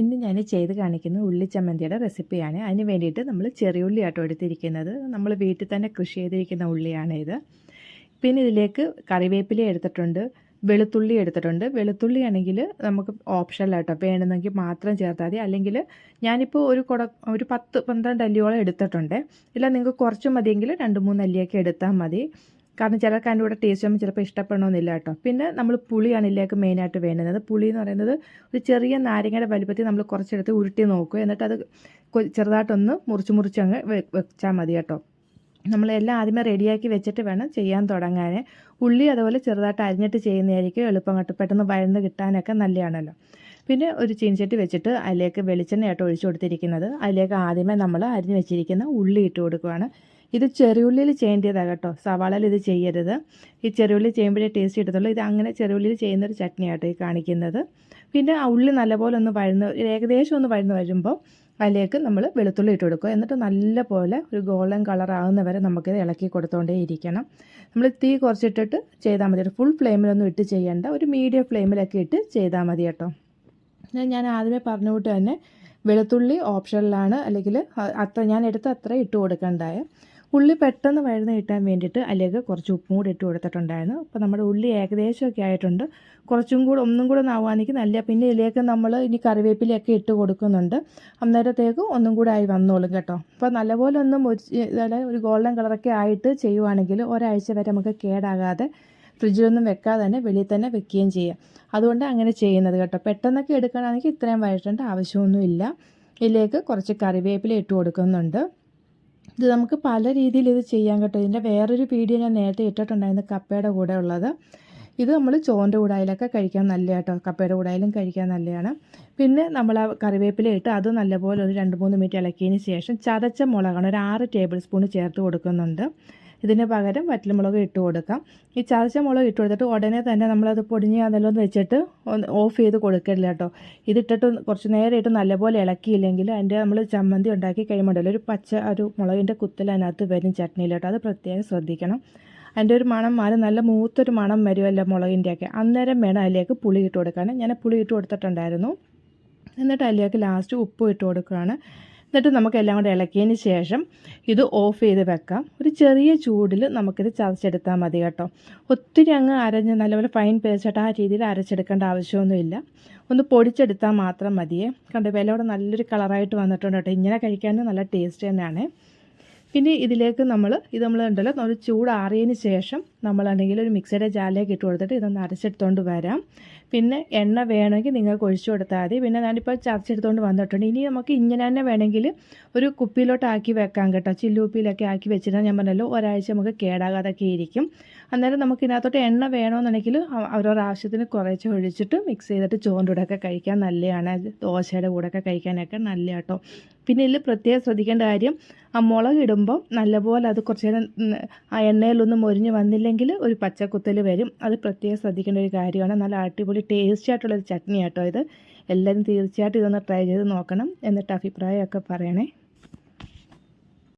ഇന്ന് ഞാൻ ചെയ്ത് കാണിക്കുന്ന ഉള്ളി ചമ്മന്തിയുടെ റെസിപ്പിയാണ്. അതിന് വേണ്ടിയിട്ട് നമ്മൾ ചെറിയുള്ളി ആട്ടോ എടുത്തിരിക്കുന്നത്. നമ്മൾ വീട്ടിൽ തന്നെ കൃഷി ചെയ്തിരിക്കുന്ന ഉള്ളിയാണ് ഇത്. പിന്നെ ഇതിലേക്ക് കറിവേപ്പില എടുത്തിട്ടുണ്ട് വെളുത്തുള്ളി എടുത്തിട്ടുണ്ട്. വെളുത്തുള്ളി ആണെങ്കിൽ നമുക്ക് ഓപ്ഷനിലാട്ടോ വേണമെന്നെങ്കിൽ മാത്രം ചേർത്താൽ മതി. അല്ലെങ്കിൽ ഞാനിപ്പോൾ ഒരു കുട ഒരു പത്ത് പന്ത്രണ്ട് അല്ലിയോളം എടുത്തിട്ടുണ്ട്. ഇല്ല നിങ്ങൾക്ക് കുറച്ച് മതിയെങ്കിൽ രണ്ട് മൂന്ന് അല്ലിയൊക്കെ എടുത്താൽ മതി. കാരണം ചിലർക്ക് അതിന്റെ കൂടെ ടേസ്റ്റ് ആകുമ്പോൾ ചിലപ്പോൾ ഇഷ്ടപ്പെടണമെന്നില്ല കേട്ടോ. പിന്നെ നമ്മൾ പുളിയാണ് ഇതിലേക്ക് മെയിനായിട്ട് വേണ്ടുന്നത്. പുളി എന്ന് പറയുന്നത് ഒരു ചെറിയ നാരങ്ങയുടെ വലുപ്പത്തിൽ നമ്മൾ കുറച്ചെടുത്ത് ഉരുട്ടി നോക്കുക. എന്നിട്ട് അത് ചെറുതായിട്ടൊന്ന് മുറിച്ച് മുറിച്ച് അങ്ങ് വെച്ചാൽ മതി കേട്ടോ. നമ്മളെല്ലാം ആദ്യമേ റെഡിയാക്കി വെച്ചിട്ട് വേണം ചെയ്യാൻ തുടങ്ങാൻ. ഉള്ളി അതുപോലെ ചെറുതായിട്ട് അരിഞ്ഞിട്ട് ചെയ്യുന്നതായിരിക്കും എളുപ്പം കേട്ടോ. പെട്ടെന്ന് വഴന്ന് കിട്ടാനൊക്കെ നല്ലതാണല്ലോ. പിന്നെ ഒരു ചീൻചട്ടി വെച്ചിട്ട് അതിലേക്ക് വെളിച്ചെണ്ണയായിട്ട് ഒഴിച്ചു കൊടുത്തിരിക്കുന്നത്. അതിലേക്ക് ആദ്യമേ നമ്മൾ അരിഞ്ഞ് വെച്ചിരിക്കുന്ന ഉള്ളി ഇട്ട് കൊടുക്കുകയാണ് ഇത് ചെറിയുള്ളിൽ ചെയ്യേണ്ടതാണ് കേട്ടോ. സവാളയിൽ ഇത് ചെയ്യരുത്. ഈ ചെറിയുള്ളി ചെയ്യുമ്പോഴേ ടേസ്റ്റ് കിട്ടത്തുള്ളൂ. ഇത് അങ്ങനെ ചെറിയുള്ളിയിൽ ചെയ്യുന്നൊരു ചട്നിയാട്ടോ ഈ കാണിക്കുന്നത്. പിന്നെ ആ ഉള്ളി നല്ലപോലെ ഒന്ന് വഴന്ന് ഏകദേശം ഒന്ന് വഴന്ന് വരുമ്പോൾ അതിലേക്ക് നമ്മൾ വെളുത്തുള്ളി ഇട്ട് കൊടുക്കുക. എന്നിട്ട് നല്ലപോലെ ഒരു ഗോൾഡൻ കളർ ആകുന്ന വരെ നമുക്കിത് ഇളക്കി കൊടുത്തുകൊണ്ടേ ഇരിക്കണം. നമ്മൾ തീ കുറച്ചിട്ടിട്ട് ചെയ്താൽ മതി ഫുൾ ഫ്ലെയിമിലൊന്നും ഇട്ട് ചെയ്യേണ്ട. ഒരു മീഡിയം ഫ്ലെയിമിലൊക്കെ ഇട്ട് ചെയ്താൽ മതി കേട്ടോ. ഞാൻ ആദ്യമേ പറഞ്ഞുകൊണ്ട് തന്നെ വെളുത്തുള്ളി ഓപ്ഷനിലാണ് അല്ലെങ്കിൽ അത്ര ഞാൻ എടുത്ത് അത്ര ഇട്ട് കൊടുക്കേണ്ടായ. ഉള്ളി പെട്ടെന്ന് വഴുന്ന് കിട്ടാൻ വേണ്ടിയിട്ട് അതിലേക്ക് കുറച്ച് ഉപ്പും കൂടി ഇട്ട് കൊടുത്തിട്ടുണ്ടായിരുന്നു. അപ്പോൾ നമ്മുടെ ഉള്ളി ഏകദേശമൊക്കെ ആയിട്ടുണ്ട്. കുറച്ചും കൂടെ ഒന്നും കൂടെ ആവുകയാണെങ്കിൽ നല്ല പിന്നെ ഇതിലേക്ക് നമ്മൾ ഇനി കറിവേപ്പിലയൊക്കെ ഇട്ട് കൊടുക്കുന്നുണ്ട്. അന്നേരത്തേക്ക് ഒന്നും കൂടെ ആയി വന്നോളും കേട്ടോ. അപ്പോൾ നല്ലപോലെ ഒന്ന് അതായത് ഒരു ഗോൾഡൻ കളറൊക്കെ ആയിട്ട് ചെയ്യുവാണെങ്കിൽ ഒരാഴ്ച വരെ നമുക്ക് കേടാകാതെ ഫ്രിഡ്ജിലൊന്നും വെക്കാതെ തന്നെ വെളിയിൽ തന്നെ വെക്കുകയും ചെയ്യാം. അതുകൊണ്ട് അങ്ങനെ ചെയ്യുന്നത് കേട്ടോ. പെട്ടെന്നൊക്കെ എടുക്കണമെങ്കിൽ ഇത്രയും വഴറ്റേണ്ട ആവശ്യമൊന്നുമില്ല. ഇതിലേക്ക് കുറച്ച് കറിവേപ്പില ഇട്ട് കൊടുക്കുന്നുണ്ട്. ഇത് നമുക്ക് പല രീതിയിൽ ഇത് ചെയ്യാൻ കേട്ടോ. ഇതിന്റെ വേറൊരു വീഡിയോ ഞാൻ നേരത്തെ ഇട്ടിട്ടുണ്ടായിരുന്നു കപ്പയുടെ കൂടെ ഉള്ളത്. ഇത് നമ്മൾ ചോറിന്റെ കൂടായാലൊക്കെ കഴിക്കാൻ നല്ല കേട്ടോ. കപ്പയുടെ കൂടായാലും കഴിക്കാൻ നല്ലതാണ്. പിന്നെ നമ്മൾ ആ കറിവേപ്പില ഇട്ട് അത് നല്ലപോലെ ഒരു രണ്ട് മൂന്ന് മിനിറ്റ് ഇളക്കിയതിന് ശേഷം ചതച്ച മുളകാണ് ഒരു ആറ് ടേബിൾ സ്പൂൺ ചേർത്ത് കൊടുക്കുന്നുണ്ട്. ഇതിന് പകരം വറ്റൽമുളക് ഇട്ട് കൊടുക്കാം. ഈ ചതച്ച മുളക് ഇട്ട് കൊടുത്തിട്ട് ഉടനെ തന്നെ നമ്മളത് പൊടിഞ്ഞ് അതെല്ലാം വെച്ചിട്ട് ഓഫ് ചെയ്ത് കൊടുക്കരുത് കേട്ടോ. ഇതിട്ടിട്ട് കുറച്ച് നേരമായിട്ട് നല്ലപോലെ ഇളക്കിയില്ലെങ്കിൽ അതിന്റെ നമ്മൾ ചമ്മന്തി ഉണ്ടാക്കി കഴിയുമ്പോഴല്ലോ ഒരു പച്ച ഒരു മുളകിന്റെ കുത്തൽ അതിനകത്ത് വരും ചട്നിയിൽ കേട്ടോ. അത് പ്രത്യേകം ശ്രദ്ധിക്കണം. അതിന്റെ ഒരു മണം മാറി നല്ല മൂത്തൊരു മണം വരുമല്ലോ മുളകിന്റെയൊക്കെ. അന്നേരം വേണം അതിലേക്ക് പുളി ഇട്ട് കൊടുക്കാൻ. ഞാൻ പുളി ഇട്ട് കൊടുത്തിട്ടുണ്ടായിരുന്നു. എന്നിട്ട് അതിലേക്ക് ലാസ്റ്റ് ഉപ്പ് ഇട്ട് കൊടുക്കുകയാണ്. എന്നിട്ട് നമുക്ക് എല്ലാം കൂടെ ഇളക്കിയതിന് ശേഷം ഇത് ഓഫ് ചെയ്ത് വെക്കാം. ഒരു ചെറിയ ചൂടിൽ നമുക്കിത് ചതച്ചെടുത്താൽ മതി കേട്ടോ. ഒത്തിരി അങ്ങ് അരഞ്ഞ് നല്ലപോലെ ഫൈൻ പേസ്റ്റായിട്ട് ആ രീതിയിൽ അരച്ചെടുക്കേണ്ട ആവശ്യമൊന്നുമില്ല. ഒന്ന് പൊടിച്ചെടുത്താൽ മാത്രം മതിയേ. കണ്ടോ വിലയോടെ നല്ലൊരു കളറായിട്ട് വന്നിട്ടുണ്ട് കേട്ടോ. ഇങ്ങനെ കഴിക്കാൻ നല്ല ടേസ്റ്റ് തന്നെയാണ്. പിന്നെ ഇതിലേക്ക് നമ്മൾ ഇത് നമ്മൾ ഉണ്ടല്ലോ ഒരു ചൂടാറിയതിന് ശേഷം നമ്മളാണെങ്കിൽ ഒരു മിക്സിയുടെ ജാലിലേക്ക് ഇട്ട് കൊടുത്തിട്ട് ഇതൊന്ന് അരച്ചെടുത്തുകൊണ്ട് വരാം. പിന്നെ എണ്ണ വേണമെങ്കിൽ നിങ്ങൾക്ക് ഒഴിച്ചു കൊടുത്താൽ മതി. പിന്നെ ഞാനിപ്പോൾ ചതച്ചെടുത്തുകൊണ്ട് വന്നിട്ടുണ്ട്. ഇനി നമുക്ക് ഇങ്ങനെ തന്നെ വേണമെങ്കിൽ ഒരു കുപ്പിയിലോട്ട് ആക്കി വെക്കാം കേട്ടോ. ചില്ലുപ്പിയിലൊക്കെ ആക്കി വെച്ചിരുന്നാൽ ഞാൻ പറഞ്ഞല്ലോ ഒരാഴ്ച നമുക്ക് കേടാകാതൊക്കെ ഇരിക്കും. അന്നേരം നമുക്ക് ഇതിനകത്തോട്ട് എണ്ണ വേണമെന്നുണ്ടെങ്കിൽ അവരവരുടെ ആവശ്യത്തിന് കുറച്ച് ഒഴിച്ചിട്ട് മിക്സ് ചെയ്തിട്ട് ചോറിന്റെ കൂടെയൊക്കെ കഴിക്കാൻ നല്ലതാണ്. ദോശയുടെ കൂടെയൊക്കെ കഴിക്കാനൊക്കെ നല്ല കേട്ടോ പിന്നെ ഇതിൽ പ്രത്യേകം ശ്രദ്ധിക്കേണ്ട കാര്യം ആ മുളക് നല്ലപോലെ അത് കുറച്ച് നേരം ആ എണ്ണയിലൊന്നും മൊരിഞ്ഞ് വന്നില്ലെങ്കിൽ ഒരു പച്ചക്കുത്തൽ വരും. അത് പ്രത്യേകം ശ്രദ്ധിക്കേണ്ട ഒരു കാര്യമാണ്. നല്ല അടിപൊളി ടേസ്റ്റി ആയിട്ടുള്ളൊരു ചട്നി കേട്ടോ ഇത്. എല്ലാവരും തീർച്ചയായിട്ടും ഇതൊന്ന് ട്രൈ ചെയ്ത് നോക്കണം. എന്നിട്ട് അഭിപ്രായമൊക്കെ പറയണേ.